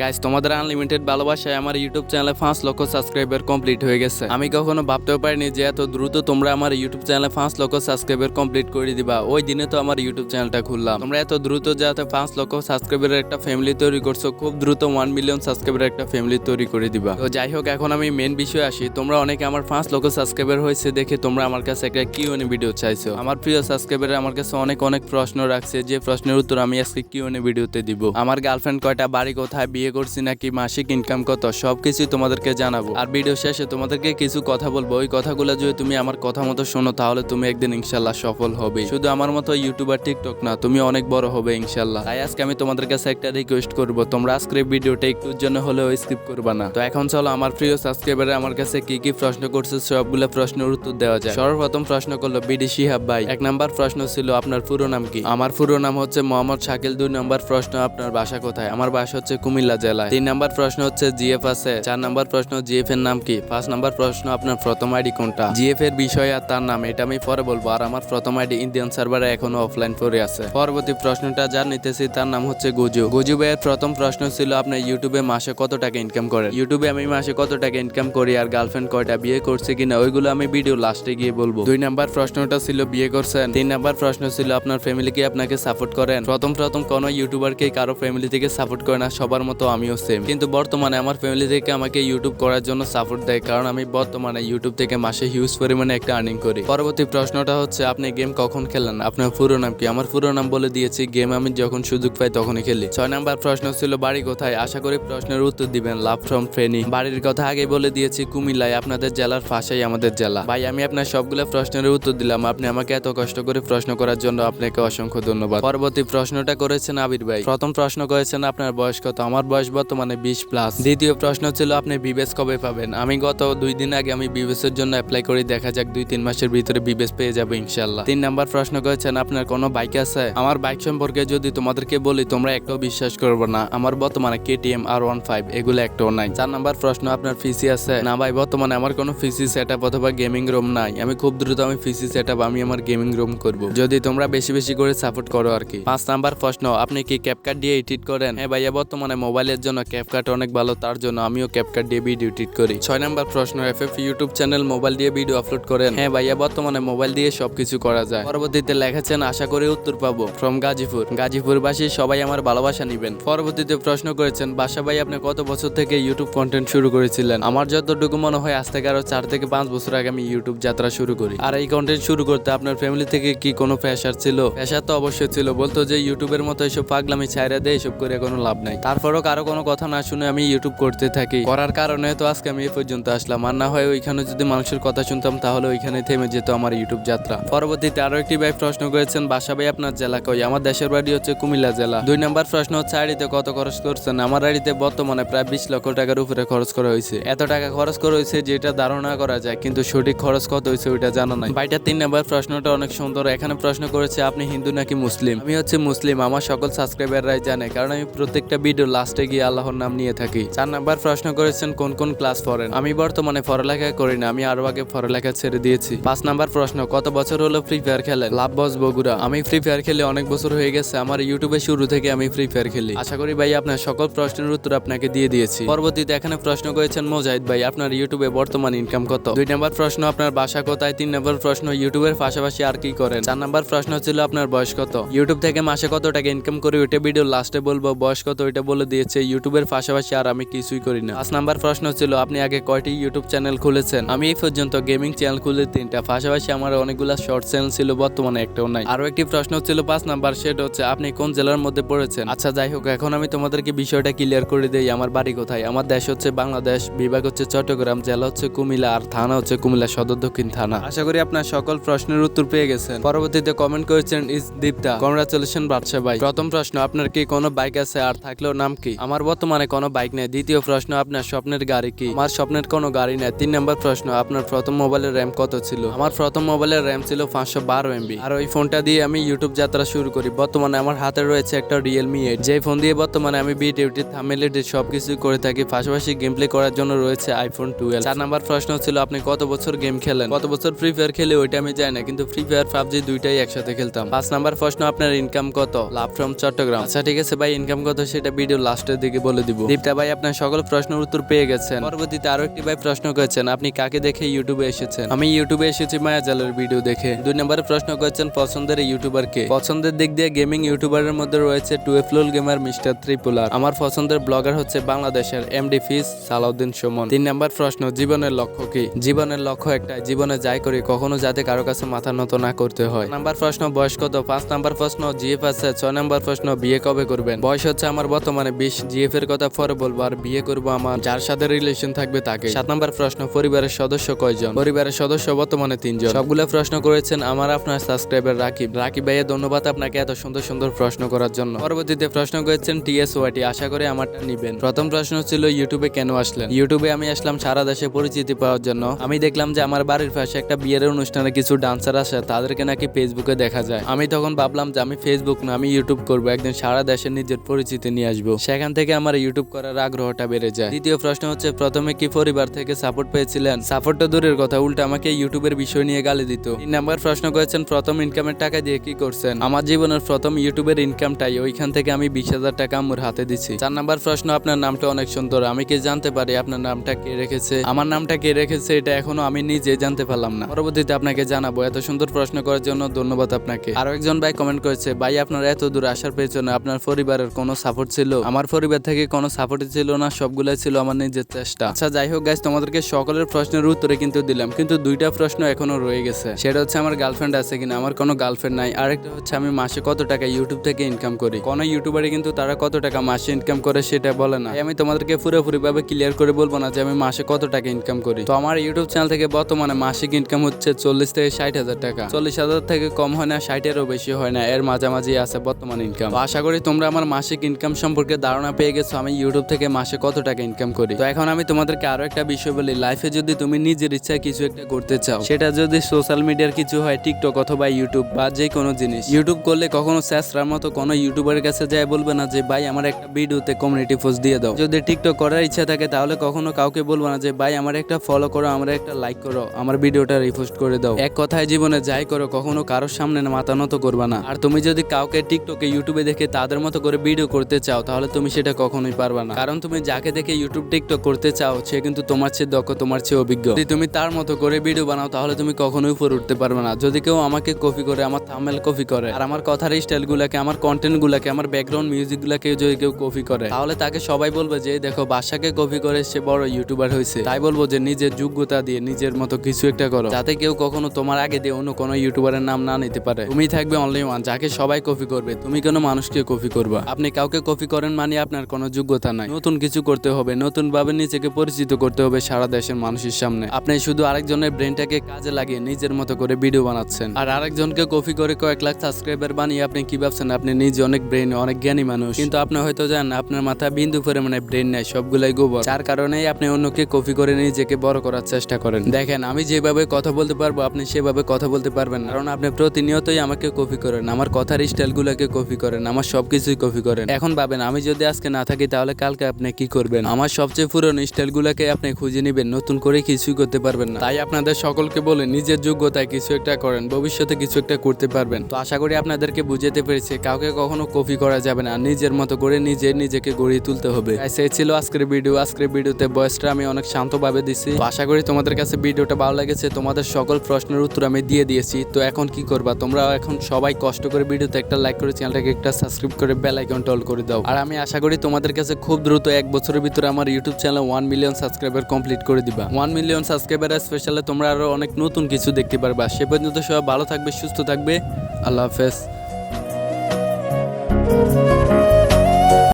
Guys তোমাদের unlimited ভালোবাসায় আমার ইউটিউব চ্যানেলে পাঁচ লক্ষ সাবস্ক্রাইবার কমপ্লিট হয়ে গেছে। আমি কখনো ভাবতেও পারিনি যে এত দ্রুত তোমরা আমার ইউটিউব চ্যানেলে পাঁচ লক্ষ সাবস্ক্রাইবার কমপ্লিট করে দিবা। ওই দিনে তো আমার ইউটিউব চ্যানেলটা খুললাম। তোমরা এত দ্রুত যাতে পাঁচ লক্ষ সাবস্ক্রাইবারের একটা ফ্যামিলি তৈরি করছ, খুব দ্রুত ওয়ান মিলিয়ন সাবস্ক্রাইবারের একটা ফ্যামিলি তৈরি করে দিবা। তো যাই হোক, এখন আমি মেন বিষয়ে আসি। তোমরা অনেকে আমার পাঁচ লক্ষ সাবস্ক্রাইবার হয়েছে দেখে তোমরা আমার কাছে একটা কিউএনএ ভিডিও চাইছো। আমার প্রিয় সাবস্ক্রাইবার আমার কাছে অনেক অনেক প্রশ্ন রাখছে। যে প্রশ্নের উত্তর আমি আজকে কিউএনএ ভিডিওতে দিব। আমার গার্লফ্রেন্ড কয়টা, বাড়ি কোথায় বিয়ে করছি নাকি, মাসিক ইনকাম কত সবকিছু তোমাদেরকে জানাব। আর ভিডিও শেষে তোমাদেরকে কিছু কথা বলব। ওই কথাগুলো যদি তুমি আমার কথা মতো শোনো, তাহলে তুমি একদিন ইনশাল্লাহ সফল হবে। শুধু আমার মতো ইউটিউবার টিকটক না, তুমি অনেক বড় হবে ইনশাল্লাহ। তাই আজকে আমি তোমাদের কাছে একটা রিকোয়েস্ট করব। তোমরা আজকের ভিডিওটা একটুর জন্য হলেও স্কিপ করবা না। তো এখন চলো, আমার প্রিয় সাবস্ক্রাইবারে আমার কাছে কি কি প্রশ্ন করছে, সবগুলো প্রশ্নের উত্তর দেওয়া যায় সর্বপ্রথম প্রশ্ন করল, বিডি শিহাব ভাই, এক নাম্বার প্রশ্ন ছিল, আপনার পুরো নাম কি? আমার পুরো নাম হচ্ছে মোহাম্মদ শাকিল, দুই নাম্বার প্রশ্ন, আপনার বাসা কোথায়? আমার বাসা হচ্ছে কুমিল্লা। জেলায়। তিন নাম্বার প্রশ্ন হচ্ছে জিএফ আছে, চার নাম্বার প্রশ্ন জিএফ এর নাম কি? পাঁচ নাম্বার প্রশ্ন, আপনার প্রথম আইডি কোনটা? জিএফ এর বিষয় আর তার নাম, এটা আমি পরে বলব। আর আমার প্রথম আইডি ইন্ডিয়ান সার্ভারে এখনও অফলাইন পড়ে আছে। পরবর্তী প্রশ্নটা যার নিতেছি, তার নাম হচ্ছে গুজু। গুজু ভাইয়ের প্রথম প্রশ্ন ছিল আপনি ইউটিউবে মাসে কত টাকা ইনকাম করেন? ইউটিউবে আমি মাসে কত টাকা ইনকাম করি আর গার্লফ্রেন্ড কয়টা বিয়ে করছে কিনা, ওইগুলো আমি ভিডিও লাস্টে গিয়ে বলব। দুই নাম্বার প্রশ্নটা ছিল, বিয়ে করছেন? তিন নাম্বার প্রশ্ন ছিল, আপনার ফ্যামিলি কি আপনাকে সাপোর্ট করেন? প্রথম প্রথম কোনো ইউটিউবারকে কারও ফ্যামিলি থেকে সাপোর্ট করে না, সবার মতো আমিও সেম কিন্তু বর্তমানে আমার ফ্যামিলি থেকে আমাকে ইউটিউব করার জন্য সাপোর্ট দেয়, কারণ আমি বর্তমানে ইউটিউব থেকে মাসে হিউজ পরিমাণে একটা আর্নিং করি। পরবর্তী প্রশ্নটা হচ্ছে, আপনি গেম কখন খেলেন? আপনার পুরো নাম কি? আমার পুরো নাম বলে দিয়েছি গেম আমি যখন সুযোগ পাই তখনই খেলি। ছয় নাম্বার প্রশ্ন ছিল, বাড়ি কোথায়? আশা করি প্রশ্নের উত্তর দিবেন লাভ ফ্রম ফেনি বাড়ির কথা আগে বলে দিয়েছি, কুমিল্লায়, আপনাদের জেলার ফাঁসাই আমাদের জেলা। ভাই, আমি আপনার সবগুলো প্রশ্নের উত্তর দিলাম, আপনি আমাকে এত কষ্ট করে প্রশ্ন করার জন্য আপনাকে অসংখ্য ধন্যবাদ। পরবর্তী প্রশ্নটা করেছেন আবির ভাই। প্রথম প্রশ্ন করেছেন, আপনার বয়স কত? আমার বয়স বর্তমানে বিশ প্লাস দ্বিতীয় প্রশ্ন ছিল, আপনি বিবেস কবে পাবেন? আমি গত দুই দিন আগে আমি বিবেসের জন্য অ্যাপ্লাই করে, দেখা যাক দুই তিন মাসের ভিতরে বিবেস পেয়ে যাব ইনশাল্লাহ তিন নাম্বার প্রশ্ন করেছেন, আপনার কোনো বাইক আছে? আমার বাইক সম্পর্কে যদি তোমাদেরকে বলি, তোমরা একটাও বিশ্বাস করব না। আমার বর্তমানে কেটিএম আর ওয়ান ফাইভ এগুলো একটাও নাই। চার নাম্বার প্রশ্ন, আপনার ফিসি আছে? না ভাই, বর্তমানে আমার কোনো ফিসি সেট আপ অথবা গেমিং রুম নাই। আমি খুব দ্রুত আমি ফিসি সেট আপ আমি আমার গেমিং রুম করব। যদি তোমরা বেশি বেশি করে সাপোর্ট করো আর কি পাঁচ নাম্বার প্রশ্ন, আপনি কি ক্যাপকাট দিয়ে এডিট করেন? হ্যাঁ ভাইয়া, বর্তমানে মোবাইলের জন্য ক্যাপকাট অনেক ভালো, তার জন্য আমিও ক্যাপকাট দিয়ে ভিডিও এডিট করি। ছয় নম্বর প্রশ্ন F F YouTube channel mobile দিয়ে ভিডিও আপলোড করেন? হ্যাঁ ভাইয়া, বর্তমানে মোবাইল দিয়ে সবকিছু করা যায়। পরবর্তীতে লেখেছেন, আশা করি উত্তর পাবো। ফ্রম গাজীপুর। গাজীপুরবাসী সবাই আমার ভালোবাসা নিবেন। পরবর্তীতে প্রশ্ন করেছেন, বাসা ভাই, আপনি কত বছর থেকে ইউটিউব কন্টেন্ট শুরু করেছিলেন? আমার যতটুকু মনে হয়, আজ থেকে আরও চার থেকে পাঁচ বছর আগে আমি ইউটিউব যাত্রা শুরু করি। আর এই কন্টেন্ট শুরু করতে আপনার ফ্যামিলি থেকে কি কোনো প্রেশার ছিল? প্রেশার তো অবশ্যই ছিল। বলতো যে ইউটিউবের মতো এসব পাগলামি ছাইরা দেয় এসব করে কোনো লাভ নাই। তারপরও কারও কোনো কথা না শুনে আমি ইউটিউব করতে থাকি। করার কারণে তো আজকে আমি এই পর্যন্ত আসলাম। আর না হয় ওইখানে যদি মানুষের কথা শুনতাম, তাহলে ওইখানে থেমে যেত আমার ইউটিউব যাত্রা। পরবর্তীতে আরও একটি ভাই প্রশ্ন করেছেন, বাসা ভাই আপনার জেলা কই? আমার দেশের বাড়ি হচ্ছে কুমিল্লা জেলা। দুই নাম্বার প্রশ্ন হচ্ছে, আড়িতে কত খরচ করছেন? আমার আড়িতে বর্তমানে প্রায় বিশ লক্ষ টাকার উপরে খরচ করা হয়েছে। এত টাকা খরচ করা হয়েছে যেটা ধারণা করা যায়, কিন্তু সঠিক খরচ কত হয়েছে ওইটা জানা নাই। ভাইটা তিন নাম্বার প্রশ্নটা অনেক সুন্দর। এখানে প্রশ্ন করেছে, আপনি হিন্দু নাকি মুসলিম? আমি হচ্ছে মুসলিম, আমার সকল সাবস্ক্রাইবাররাই জানে, কারণ আমি প্রত্যেকটা ভিডিও লাস্টে গিয়ে আল্লাহর নাম নিয়ে থাকি। চার নাম্বার প্রশ্ন করেছেন, কোন কোন ক্লাস পড়েন? আমি বর্তমানে পড়ালেখা করি না, আমি আরও আগে পড়ালেখা ছেড়ে দিয়েছি। পাঁচ নাম্বার প্রশ্ন, কত বছর হলো ফ্রি ফায়ার খেলেন? লাভ বস বগুড়া। আমি ফ্রি ফায়ার খেলে অনেক বছর হয়ে গেছে, আমার ইউটিউবে শুরু থেকে আমি ফ্রি ফায়ার খেলি। আশা করি ভাই, আপনার সকল প্রশ্নের উত্তর আপনাকে দিয়ে দিয়েছি। পরবর্তীতে এখানে প্রশ্ন করেছেন, মোজাহিদ ভাই, আপনার ইউটিউবে বর্তমান ইনকাম কত? দুই নাম্বার প্রশ্ন, আপনার বাসা কোথায়? তিন নাম্বার প্রশ্ন ইউটিউবের পাশাপাশি আর কি করেন? চার নাম্বার প্রশ্ন ছিল, আপনার বয়স কত? ইউটিউব থেকে মাসে কত টাকা ইনকাম করে, ওইটা ভিডিও লাস্টে বলব, বয়স কত, ওইটা বলে দিয়েছে ইউটিউবের পাশাপাশি আর আমি কিছুই করি না। পাঁচ নাম্বার প্রশ্ন ছিল, আপনি আগে কয়টি ইউটিউব চ্যানেল খুলেছেন? আমি এই পর্যন্ত গেমিং চ্যানেল খুলে তিনটা, পাশাপাশি আমার অনেকগুলো শর্ট চ্যানেল ছিল, বর্তমানে একটাও নাই। আরও একটি প্রশ্ন ছিল পাঁচ নাম্বার, সেটা হচ্ছে, আপনি কোন জেলার মধ্যে পড়েছেন? আচ্ছা যাই হোক, এখন আমি তোমাদেরকে বিষয়টা ক্লিয়ার করে দেই, আমার বাড়ি কোথায়? আমার দেশ হচ্ছে বাংলাদেশ, বিভাগ হচ্ছে চট্টগ্রাম, জেলা হচ্ছে কুমিল্লা, আর থানা হচ্ছে কুমিল্লা সদর দক্ষিণ থানা। আশা করি আপনার সকল প্রশ্নের উত্তর পেয়ে গেছেন। পরবর্তীতে কমেন্ট করেছেন ইস দীপ্তা কংগ্রাচুলেশন বাদশা ভাই। প্রথম প্রশ্ন, আপনার কি কোনো বাইক আছে? আর থাকলেও নাম কি? আমার বর্তমানে কোনো বাইক নেই। দ্বিতীয় প্রশ্ন, আপনার স্বপ্নের গাড়ি কি? আমার স্বপ্নের কোনো গাড়ি নেই। তিন নম্বর প্রশ্ন, আপনার প্রথম মোবাইলের র্যাম কত ছিল? আমার প্রথম মোবাইলের র্যাম ছিল পাঁচশো বারো এমবি। আর ওই ফোনটা দিয়ে আমি ইউটিউব যাত্রা শুরু করি। বর্তমানে আমার হাতে রয়েছে একটা রিয়েলমি এইট যে ফোন দিয়ে বর্তমানে আমি বিট ইউটি থামেল এডিট সবকিছু করে থাকি, পাশাপাশি গেম প্লে করার জন্য রয়েছে আইফোন টুয়েলভ চার নাম্বার প্রশ্ন ছিল, আপনি কত বছর গেম খেলেন? কত বছর ফ্রি ফায়ার খেলে ওইটা আমি জানি না, কিন্তু ফ্রি ফায়ার পাবজি দুইটাই একসাথে খেলতাম। পাঁচ নাম্বার প্রশ্ন, আপনার ইনকাম কত? লাভ ফ্রম চট্টগ্রাম আচ্ছা ঠিক আছে ভাই ইনকাম কত? সেটা ভিডিও লাস্ট লাস্টের দিকে বলে দিব। দীপ্তা ভাই, আপনার সকল প্রশ্নের উত্তর পেয়ে গেছেন। পরবর্তীতে আরও একটি ভাই প্রশ্ন করেছেন, আপনি কাকে দেখে ইউটিউবে এসেছেন? আমি ইউটিউবে এসেছি মায়াজালের ভিডিও দেখে। দুই নম্বরে প্রশ্ন করেছেন, পছন্দের ইউটিউবার কে? পছন্দের দিক দিয়ে গেমিং ইউটিউবারের মধ্যে রয়েছে টুয়েফলুল গেমার মিস্টার ত্রিপুলার। আমার পছন্দের ব্লগার হচ্ছে বাংলাদেশের এমডি ফিস সালাউদ্দিন সুমন। তিন নম্বর প্রশ্ন, জীবনের লক্ষ্য কি? জীবনের লক্ষ্য একটাই, জীবনে যাই করি, কখনো যাতে কারও কাছে মাথা নত না করতে হয়। নাম্বার প্রশ্ন, বয়স কত? পাঁচ নাম্বার প্রশ্ন জিএফ আছে ছয় নাম্বার প্রশ্ন, বিয়ে কবে করবেন? বয়স হচ্ছে আমার বর্তমানে বিশ জিএফ এর কথা পরে বলব আর বিয়ে করব আমার। যার সাথে রিলেশন থাকবে তাকে। সাত নম্বর প্রশ্ন, পরিবারের সদস্য কয়জন? পরিবারের সদস্য বর্তমানে তিনজন। সবগুলো প্রশ্ন করেছেন আমার আপনার সাবস্ক্রাইবার রাকিব। রাকিব ভাইয়া, ধন্যবাদ আপনাকে এত সুন্দর সুন্দর প্রশ্ন করার জন্য। পরবর্তীতে প্রশ্ন করেছেন টিএস ওয়াইটি আশা করি আমারটা নিবেন। প্রথম প্রশ্ন ছিল ইউটিউবে কেন আসলেন? ইউটিউবে আমি আসলাম সারা দেশে পরিচিতি পাওয়ার জন্য। আমি দেখলাম যে আমার বাড়ির পাশে একটা বিয়ের অনুষ্ঠানে কিছু ডান্সার আসে, তাদেরকে নাকি ফেসবুকে দেখা যায়। আমি তখন ভাবলাম যে আমি ফেসবুক না, আমি ইউটিউব করব। একদিন সারা দেশে নিজের পরিচিতি নিয়ে আসব। সেখান থেকে আমার ইউটিউব করার আগ্রহটা বেড়ে যায়। দ্বিতীয় প্রশ্ন হচ্ছে, প্রথমে কি পরিবার থেকে সাপোর্ট পেয়েছিলেন? সাপোর্টটা দূরের কথা, উল্টা আমাকে ইউটিউবের বিষয় নিয়ে গালি দিত। তিন নাম্বার প্রশ্ন করেছেন, প্রথম ইনকামের টাকা দিয়ে কি করছেন? আমার জীবনের প্রথম ইউটিউবের ইনকামটাই ওইখান থেকে আমি বিশ হাজার টাকা আমার হাতে দিচ্ছি চার নাম্বার প্রশ্ন, আপনার নামটা অনেক সুন্দর, আমি কি জানতে পারি আপনার নামটা কে রেখেছে? আমার নামটা কে রেখেছে এটা এখনও আমি নিজে জানতে পারলাম না। পরবর্তীতে আপনাকে জানাব, এত সুন্দর প্রশ্ন করার জন্য ধন্যবাদ আপনাকে। আরও একজন ভাই কমেন্ট করেছে, ভাই, আপনার এত দূর আসার পেছনে আপনার পরিবারের কোনো সাপোর্ট ছিল? আমার পরিবার থেকে কোনো সাপোর্ট ছিল না, সবগুলাই ছিল আমার নিজের চেষ্টা। আচ্ছা যাই হোক গাইজ তোমাদেরকে সকলের প্রশ্নের উত্তরে কিন্তু দিলাম, কিন্তু দুইটা প্রশ্ন এখনও রয়ে গেছে। সেটা হচ্ছে, আমার গার্লফ্রেন্ড আছে কিনা? আমার কোনো গার্লফ্রেন্ড নাই। আরেকটা হচ্ছে, আমি মাসে কত টাকা ইউটিউব থেকে ইনকাম করি? কোনো ইউটিউবারে কিন্তু তারা কত টাকা মাসে ইনকাম করে সেটা বলে না। আমি তোমাদেরকে পুরোপুরি ভাবে ক্লিয়ার করে বলব না যে আমি মাসে কত টাকা ইনকাম করি। তো আমার ইউটিউব চ্যানেল থেকে বর্তমানে মাসিক ইনকাম হচ্ছে চল্লিশ থেকে ষাট হাজার টাকা। চল্লিশ হাজার থেকে কম হয় না, ষাটেরও বেশি হয় না, এর মাঝামাঝি আছে বর্তমান ইনকাম আশা করি তোমরা আমার মাসিক ইনকাম সম্পর্কে ধারণা পেয়ে গেছো আমি ইউটিউব থেকে মাসে কত টাকা ইনকাম করি? তো এখন আমি তোমাদেরকে আরও একটা বিষয় বলি লাইফে যদি তুমি নিজের ইচ্ছায় কিছু একটা করতে চাও, সেটা যদি সোশ্যাল মিডিয়ার কিছু হয় টিকটক অথবা ইউটিউব বা যে কোনো জিনিস ইউটিউব করলে কখনো স্যাসরার মতো কোনো ইউটিউবারের কাছে যায় বলবে না যে, ভাই, আমার একটা ভিডিওতে কমিউনিটি পোস্ট দিয়ে দাও। যদি টিকটক করার ইচ্ছা থাকে, তাহলে কখনো কাউকে বলব না যে, ভাই, আমার একটা ফলো করো, আমার একটা লাইক করো, আমার ভিডিওটা রিপোস্ট করে দাও। এক কথায় জীবনে যাই করো, কখনো কারোর সামনে মাথা নত করবে না। আর তুমি যদি কাউকে টিকটকে ইউটিউবে দেখে তাদের মতো করে ভিডিও করতে চাও, তাহলে তুমি সেটা কখনোই পারবে না। কারণ তুমি যাকে দেখে ইউটিউব টিকটক করতে চাও, সে কিন্তু তোমার চেয়ে দক্ষ, তোমার চেয়ে অভিজ্ঞ। যদি তুমি তার মতো করে ভিডিও বানাও, তাহলে তুমি কখনোই উপরে উঠতে পারবে না। যদি কেউ আমাকে কপি করে, আমার থামেল কপি করে, আর আমার কথার স্টাইল গুলাকে, আমার কন্টেন্ট গুলাকে, আমার ব্যাকগ্রাউন্ড মিউজিক গুলাকে যদি কেউ কপি করে, তাহলে তাকে সবাই বলবে যে, দেখো বাসাকে কপি করে সে বড় ইউটিউবার হয়েছে। তাই বলব যে, নিজের যোগ্যতা দিয়ে নিজের মতো কিছু একটা করো। যাতে কেউ কখনো তোমার আগে দিয়ে অন্য কোনো ইউটিউবারের নাম না নিতে পারে। তুমি থাকবে অনলি ওয়ান যাকে সবাই কপি করবে, তুমি কোনো মানুষকে কপি করবা। আপনি কাউকে কপি করেন মানে আপনার কোনো যোগ্যতা নাই। নতুন কিছু করতে হবে, নতুন ভাবে নিজেকে পরিচিত করতে হবে সারা দেশের মানুষের সামনে। আপনি শুধু আরেকজনের ব্রেনটাকে কাজে লাগিয়ে নিজের মতো করে ভিডিও বানাচ্ছেন। আর আরেকজনকে কপি করে কয়েক লাখ সাবস্ক্রাইবার বানিয়ে আপনি কি ভাবছেন? আপনি নিজে অনেক ব্রেন অনেক জ্ঞানী মানুষ। কিন্তু আপনি হয়তো জান আপনার মাথায় বিন্দু পরিমাণে ব্রেন নেই, সবগুলাই গোবর। যার কারণেই আপনি অন্যকে কপি করে নিজেকে বড় করার চেষ্টা করেন। দেখেন, আমি যেভাবে কথা বলতে পারব, আপনি সেভাবে কথা বলতে পারবেন কারণ আপনি প্রতিনিয়তই আমাকে কপি করেন, আমার কথার স্টাইলগুলোকে কপি করেন, আমার সবকিছুই কপি করেন। এখন ভাবেন, আমি যদি আজকে না থাকি, তাহলে কালকে আপনি কি করবেন? আমার সবচেয়ে পুরনো স্টাইলগুলোকে আপনি খুঁজে নেবেন, নতুন করে কিছুই করতে পারবেন না। তাই আপনাদের সকলকে বলে, নিজের যোগ্যতায় কিছু একটা করেন, ভবিষ্যতে কিছু একটা করতে পারবেন। তো আশা করি আপনাদেরকে বুঝাতে পেরেছি, কাউকে কখনো কপি করা যাবে না, নিজের মতো করে নিজে নিজেকে গড়িয়ে তুলতে হবে। সেই ছিল আজকের ভিডিও। আজকের ভিডিওতে বয়সটা আমি অনেক শান্তভাবে দিছি। আশা করি তোমাদের কাছে ভিডিওটা ভালো লেগেছে। তোমাদের সকল প্রশ্নের উত্তর আমি দিয়ে দিয়েছি। তো এখন কি করবা? তোমরা এখন সবাই কষ্ট করে ভিডিওতে একটা লাইক করে চ্যানেলটাকে একটা সাবস্ক্রাইব করে বেল আইকন টল করে দাও। আর আমি আশা করি তোমাদের কাছে খুব দ্রুত এক বছরের ভিতরে আমার YouTube channel one million subscriber complete করে দিবা। ওয়ান মিলিয়ন সাবস্ক্রাইবার স্পেশালে তোমরা আরও অনেক নতুন কিছু দেখতে পারবা। সে পর্যন্ত সবাই ভালো থাকবে, সুস্থ থাকবে। আল্লাহ হাফেজ।